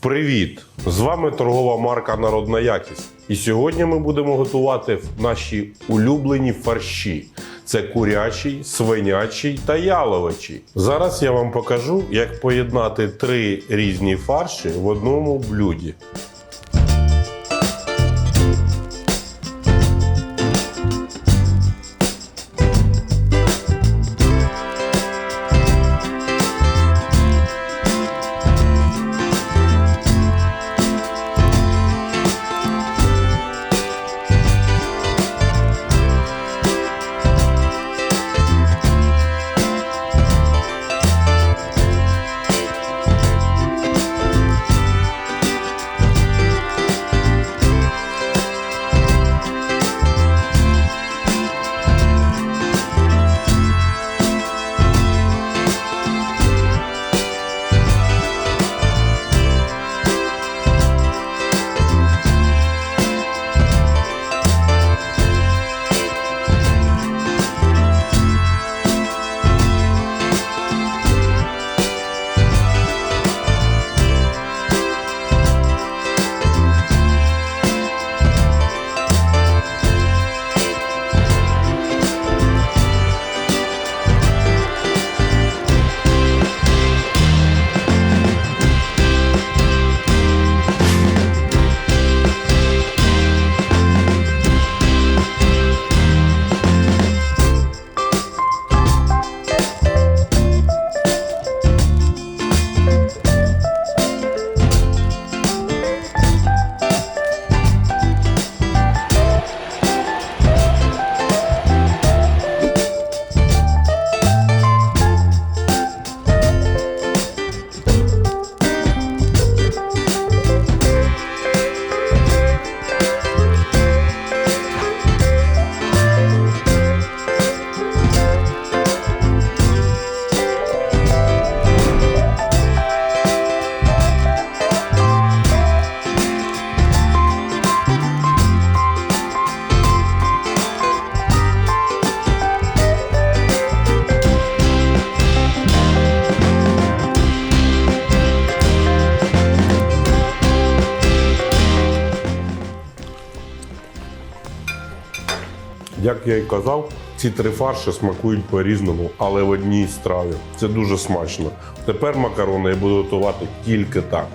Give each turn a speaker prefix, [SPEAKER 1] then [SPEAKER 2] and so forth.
[SPEAKER 1] Привіт! З вами торгова марка Народна якість. І сьогодні ми будемо готувати наші улюблені фарші. Це курячий, свинячий та яловичий. Зараз я вам покажу, як поєднати три різні фарші в одному блюді. Як я і казав, ці три фарші смакують по-різному, але в одній страві. Це дуже смачно. Тепер макарони я буду готувати тільки так.